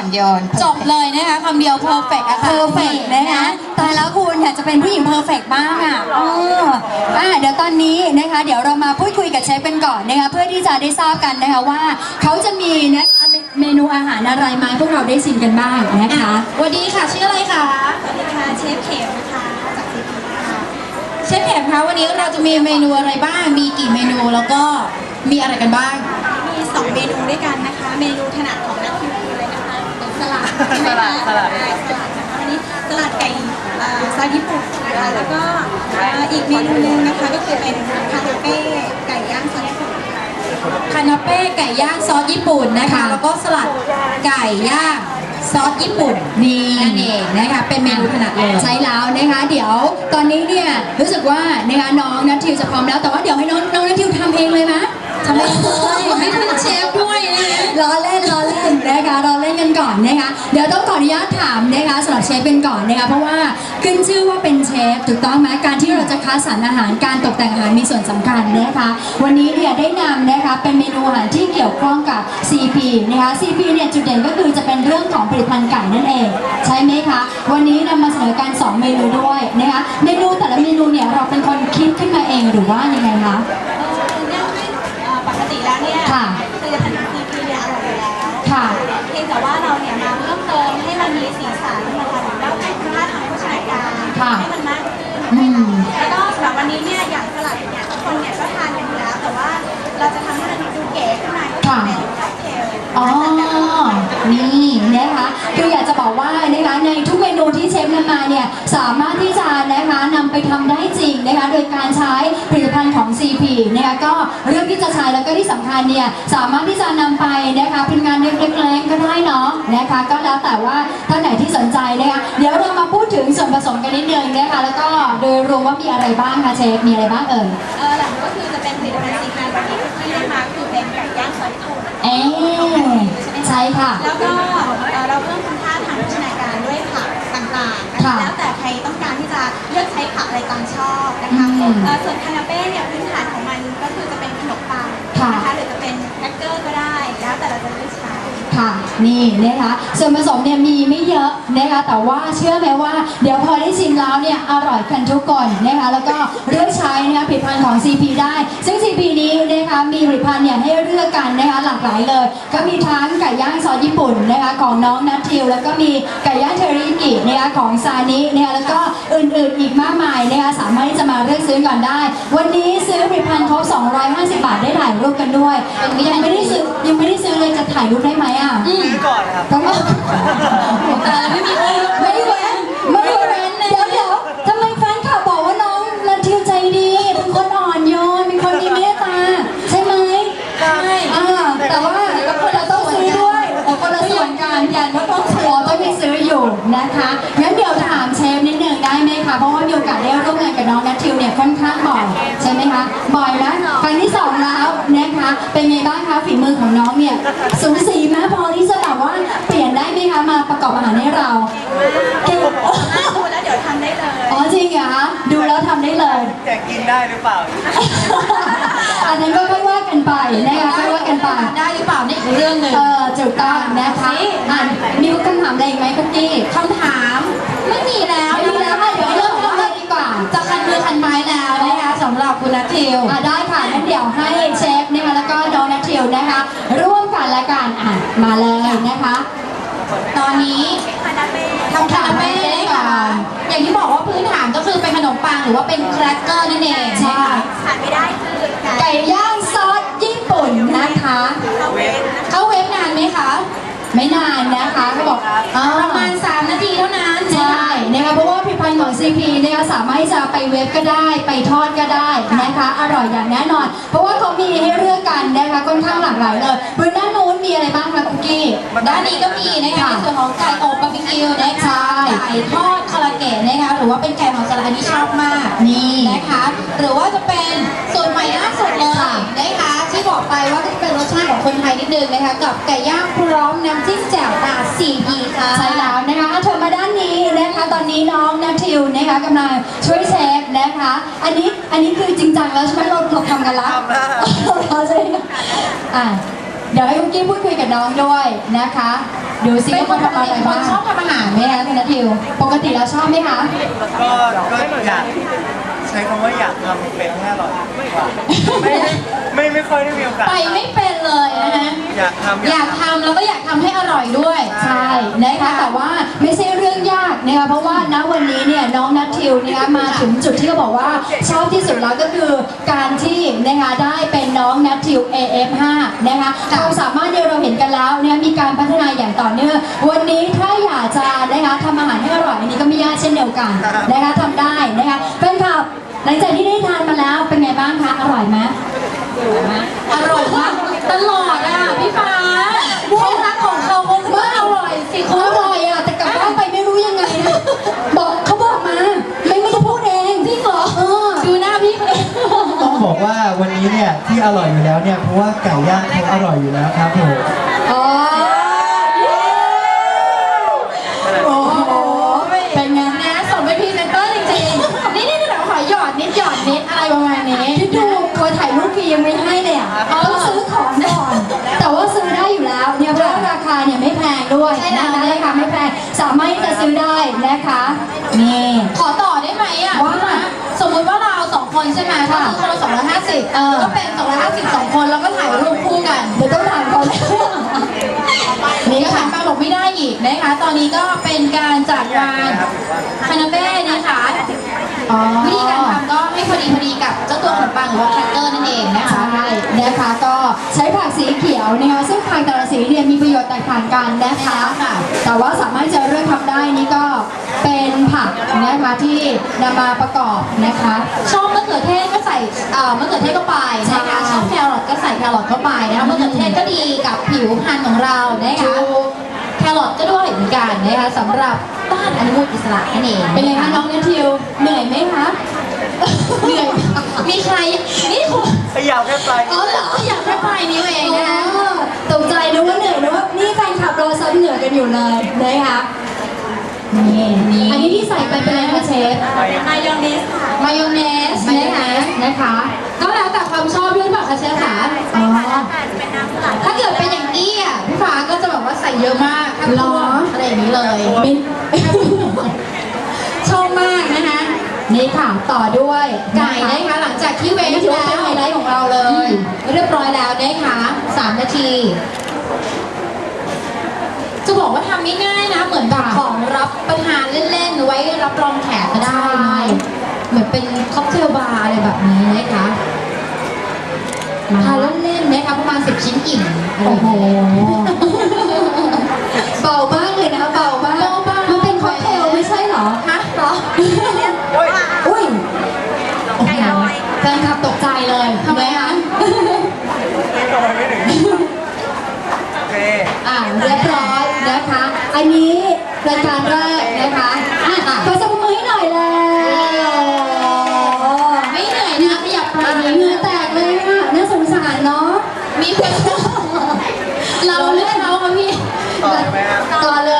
อ่อนโยน จบเลยนะคะคำเดียว perfect อะค่ะเพอร์เฟกนะคะตายแล้วคุณอยากจะเป็นผู้หญิงเพอร์เฟกบ้างอะเอออะเดี๋ยวตอนนี้นะคะ เดี๋ยวเรามาพูดคุยกับเชฟกันก่อนนะคะเพื่อที่จะได้ทราบกันนะคะว่า เขาจะมีนะคะเมนูอาหารอะไรมาให้พวกเราได้ชิมกันบ้างนะคะสวัสดีค่ะชื่ออะไรคะสวัสดีค่ะเชฟเข็มนะคะจากซีพีค่ะเชฟแขมคะวันนี้เราจะมีเมนูอะไรบ้าง มีกี่เมนูแล้วก็มีอะไรกันบ้าง มีสองเมนูด้วยกันนะคะ เมนูถนัดของนักคิว สลัดใช่ไหมคะสลัดสลัดนะคะวันนี้สลัดไก่อ่อซอสญี่ปุ่นนะคะแล้วก็อ่ออีกเมนูหนึงนะคะก็คือเป็นคาราเป้ไก่ย่างซอสญี่ปุ่นค่ะคานาเป้ไก่ย่างซอสญี่ปุ่นนะคะ แล้วก็สลัดไก่ย่างซอสญี่ปุ่นนี่นั่นเองนะคะ เป็นเมนูถนัดเลย ใช่แล้วนะคะ เดี๋ยวตอนนี้เนี่ยรู้สึกว่านะคะน้องนัททิวจะพร้อมแล้วแต่ว่าเดี๋ยวให้น้องน้องนัททิวทำเองเลยไหมทำเองเลยให้คุณเชฟด้วยนะคะล้อเล่นล้อเล่น นะคะเราเล่นกันก่อนนะคะเดี๋ยวต้องขออนุญาตถามนะคะสำหรับเชฟเป็นก่อนนะคะเพราะว่าขึ้นชื่อว่าเป็นเชฟถูกต้องไหมการที่เราจะคัดสรรอาหารการตกแต่งอาหารมีส่วนสำคัญนะคะวันนี้เนี่ยได้นำนะคะเป็นเมนูอาหารที่เกี่ยวข้องกับ CP นะคะ CP เนี่ยจุดเด่นก็คือจะเป็นเรื่องของผลิตภัณฑ์ไก่นั่นเอง ใช่ไหมคะ วันนี้นำมาเสนอการสองเมนูด้วยนะคะเมนูแต่ละเมนูเนี่ยเราเป็นคนคิดขึ้นมาเองหรือว่ายังไงคะ ค่ะเพียงแต่ว่าเราเนี่ยมาเพิ่มเติมให้มันมีสีสันนะคะแล้วให้คุณค่าทางโภชนาการค่ะให้มันมากขึ้นอืมแล้วก็สำหรับวันนี้เนี่ยอย่างสลัดเนี่ยคนเนี่ยก็ทานกันอยู่แล้ว แต่ว่าเราจะทำให้มันดูเก๋ขึ้นมาก็ค่ะเป็นค็อกเทลอ๋อ นี่นะคะคืออยากจะบอกว่านะคะในทุกเมนูที่เชฟนำมาเนี่ยสามารถที่จะนะคะนำไปทำได้จริงนะคะโดยการใช้ผลิตภัณฑ์ข อง CP นะคะก็เรื่องที่จะใช้แล้วก็ที่สำคัญเนี่ยสามารถที่จะนำไปนะคะเป็นงานเล็กๆก็ได้เนาะนะคะก็แล้วแต่ว่าท่านไหนที่สนใจนะคะเดี๋ยวเรามาพูดถึงส่วนผสมกันนิดนึงนะคะแล้วก็โดยรวมว่ามีอะไรบ้างคะเชฟมีอะไรบ้างเอ่ยเออหลังก็คือจะเป็นผลิตภัณฑ์ซีพีวันนี้ที่ได้มาคือเป็นไก่ย่างซอสญี่ปุ่นเอ๊ะใช่ค่ะ แล้วก็เอ่อเราเพิ่มคุณค่าทางโภชนาการด้วยผักต่างๆนะคะค่ะแล้วแต่ใครต้องการที่จะเลือกใช้ผักอะไรตามชอบนะคะอืมเอ่อส่วนคานาเป้เนี่ยพื้นฐานขอ นะคะหรือจะเป็นแครกเกอร์ก็ได้แล้วแต่เราจะเลือกใช้ ค่ะนี่นะคะส่วนผสมเนี่ยมีไม่เยอะนะคะแต่ว่าเชื่อไหมว่า เดี๋ยวพอได้ชิมแล้วเนี่ยอร่อยกันทุกคนนะคะแล้วก็เลือกใช้นะคะผลิตภัณฑ์ของ CP ได้ ซึ่ง CP นี้นะคะมีผลิตภัณฑ์เนี่ยให้เลือกกันนะคะหลากหลายเลย ก็มีทั้งไก่ย่างซอสญี่ปุ่นนะคะของน้องนัททิว แล้วก็มีไก่ย่างเทอริยากินะคะของซานินะคะแล้วก็อื่นๆอีกมากมายนะคะสามารถที่จะมาเลือกซื้อก่อนได้ วันนี้ซื้อผลิตภัณฑ์ครบ250 บาทได้ถ่าย รูปกันด้วย ยังไม่ได้ซื้อยังไม่ได้ซื้อเลยจะถ่ายรูปได้ไหมอะซื้อก่อนนะครับต้องแต่ไม่มีไม่แว้นไม่แว้นเดี๋ยวเดี๋ยวทำไมแฟนข่าวบอกว่าน้องนันทิวใจดีเป็นคนอ่อนโยนเป็นคนมีเมตตาใช่ไหมใช่อ่าแต่ว่าเราต้องซื้อด้วยแต่คนละส่วนกันยันว่าต้องซื้อต้องมีซื้ออยู่นะคะงั้นเดี๋ยวถามเชฟนิดหนึ่งได้ไหมคะ เพราะว่ามีโอกาสได้ร่วมงานกับน้องนัททิวเนี่ยค่อนข้างบ่อยใช่ไหมคะ บ่อยแล้วครั้งที่สองแล้วนะคะ เป็นไงบ้างคะฝีมือของน้องเนี่ยสูสีไหมพอที่จะแบบว่าเปลี่ยนได้ไหมคะมาประกอบอาหารให้เราเก่งดูแล้วเดี๋ยวทำได้เลย อ๋อจริงเหรอคะดูแล้วทำได้เลยแต่กินได้หรือเปล่า อันนั้นก็ค่อยว่ากันไปนะคะค่อยว่ากันไปได้หรือเปล่านี่อีกเรื่องหนึ่งเออถูกต้องนะคะ ททิวอะได้ค่ะงั้นเดี๋ยวให้เชฟนะคะแล้วก็น้องนัททิวนะคะ ร่วมกันละกันอะมาเลยนะคะ ตอนนี้คานาเป้ทำคาราเป้ค่ะอย่างที่บอกว่าพื้นฐานก็คือเป็นขนมปังหรือว่าเป็นแครกเกอร์นั่นเองใช่ขาดไม่ได้คือไก่ไก่ย่างซอสญี่ปุ่นนะคะข้าวเวฟนะคะเข้าเว็บนานไหมคะ ไม่นานนะคะเขาบอกอ่าประมาณ 3 นาทีเท่านั้นใช่นะคะเพราะว่าผลิตภัณฑ์ของ CP นะคะสามารถที่จะไปเวฟก็ได้ไปทอดก็ได้นะคะอร่อยอย่างแน่นอน เพราะว่าเขามีให้เลือกกันนะคะค่อนข้างหลากหลายเลยบนด้านนู้นมีอะไรบ้างคะคุกกี้ด้านนี้ก็มีนะคะในส่วนของไก่อบบาร์บีคิวนะคะใช่ไก่ทอดคาราเกะนะคะหรือว่าเป็นไก่หอมสลัดอันนี้ชอบม คนไทยนิดนึงนะคะ กับไก่ย่างพร้อมน้ำจิ้มแจ่วตราสี่ยีค่ะ ใช่แล้วนะคะอะเธอมาด้านนี้นะคะ ตอนนี้น้องนัททิวนะคะกำลังช่วยเชฟนะคะ อันนี้อันนี้คือจริงจังแล้วใช่ไหมเราเราทำกันแล้วทำแล้วเราใช่ไหมอะเดี๋ยวให้คุกกี้พูดคุยกับน้องด้วยนะคะดูสิเป็นคว่านเขาปกทำอะไรติคบ้านงชอบทำอาหารไหมคะคุณนัททิว ปกติแล้วชอบไหมคะก็ก็อยาก ใช้คำว่าอยากทำเป็นให้อร่อยดีกว่าไม่ไม่ไม่ค่อยได้มีโอกาสไปไม่เป็นเลยนะคะอยากทำอยากทำแล้วก็อยากทำให้อร่อยด้วย ใช่นะคะแต่ว่าไม่ใช่เรื่องยากนะคะเพราะว่าณวันนี้เนี่ยน้องนัททิวนะคะมาถึงจุดที่เขาบอกว่าชอบที่สุดแล้วก็คือการที่นะคะได้เป็นน้องนัททิว AF5 นะคะความสามารถเนี่ยเราเห็นกันแล้วเนี่ยมีการพัฒนาอย่างต่อเนื่องวันนี้ถ้าอยากจะนะคะทำอาหารให้อร่อยอันนี้ก็ไม่ยากเช่นเดียวกันนะคะทำได้นะคะเป็นคลับห ลังจากที่ได้ทานมาแล้วเป็นไงบ้างคะ อร่อยไหมอร่อยมากตลอดอะพี่ฟ้าเคล็ดลับของเขาคงว่าอร่อยสิอร่อยอะแต่กลับบ้านไปไม่รู้ยังไงนะบอกเขาบอกมา ไม่ไม่ได้พูดเองจริงเหรอเออดูหน้าพี่เลยต้องบอกว่าวันนี้เนี่ยที่อร่อยอยู่แล้วเนี่ยเพราะว่าไก่ย่างเขาอร่อยอยู่แล้วครับผม ประมาณนี้คิดดูเคยถ่ายรูปฟรียังไม่ให้เลยอะต้องซื้อของก่อน แต่ว่าซื้อได้อยู่แล้วเนี่ยเพราะว่าราคาเนี่ยไม่แพงด้วยใช่แล้ว นะคะราคาไม่แพงสามารถที่จะซื้อได้นะคะนี่ ขอต่อได้ไหมอะว่าพี่ฟ้สมมุติว่าเราสองคนใช่ไหมก็ค่ะคือคนละสองร้อยห้าสิบเออ ก็เป็นสองร้อยห้าสิบสองคนแล้วก็ถ่ายรูปคู่กันเดี๋ยวต้องถามเขาแล้วนี่นี่ก็หัค่ะนมาบอกไม่ได้อีกนะคะ ตอนนี้ก็เป็นการจัดวางคานาเบ้นะคะอ๋อ วิธีการทำก็ให้พอดีพอดีกับเจ้าตัวขนมปังหรือว่าแครกเกอร์นั่นเองนะคะใช่นะคะก็ใช้ผักสีเขียวนะคะซึ่งผักแต่ละสีเนี่ยมีประโยชน์แตกต่างกันนะคะค่ะแต่ว่าสามารถจะเลือกทำได้นี่ก็เป็นผักนะคะที่นำมาประกอบนะคะชอบมะเขือเทศก็ใส่เอ่อมะเขือเทศเข้าไปนะคะใช่ชอบแครอทก็ใส่แครอทเข้าไปนะคะมะเขือเทศก็ดีกับผิวพรรณของเรานะคะแครอทก็ด้วยเหมือนกันนะคะสำหรับ ต้านอนุมูลอิสระนั่นเองเป็นไงคะน้องเนทิวเหนื่อยไหมคะเหนื่อยมีใครนี่คุณขยับแค่ไปอ๋อเหรออยากแค่ปลายนิ้วเองนะคะอ๋อตกใจนึกว่าเหนื่อยนึกว่านี่แฟนคลับรอซับเหนื่อยกันอยู่เลยนะคะนี่นี่อันนี้ที่ใส่ไปเป็นอะไรคะเชฟมายองเนสค่ะมายองเนสมายองนะคะเนสนะคะก็แล้วแต่ความชอบด้วยหรือเปล่าคะเชฟคะอ๋อเป็นน้ำสลัดถ้าเกิดเป็นอย่างนี้อะพี่ฟ้าก็จะแบบว่าใส่เยอะมากถ้าหรอท่วม อะไรอย่างนี้เลยมินชอบมากนะคะ นี่ค่ะต่อด้วยไก่นะคะหลังจากที่เวฟนี่ถือว่าแล้เป็นวไฮไลท์ของเราเลย เรียบร้อยแล้วนะคะ3นาที จะบอกว่าทำง่ายๆนะ เหมือนแบบของรับประทานเล่นๆ ไว้รับรองแขกก็ได้ใช่เหมือนเป็นค็อกเทลบาร์อะไรแบบนี้นะคะมาทานเล่นๆนะคะประมาณ10ชิ้นอิ่มอะไรโอ้อย่างโห อันนี้รายการแรกนะคะอะขอสมมือให้หน่อยแล้วไม่เหนื่อยนะขยับปลายเหนิ้วงื่อแตกเลยค่ะน่าสงสารเนาะมีคนเราเลือกเขาค่ะพี่ต่อไหมครับต่อเลยนะคะ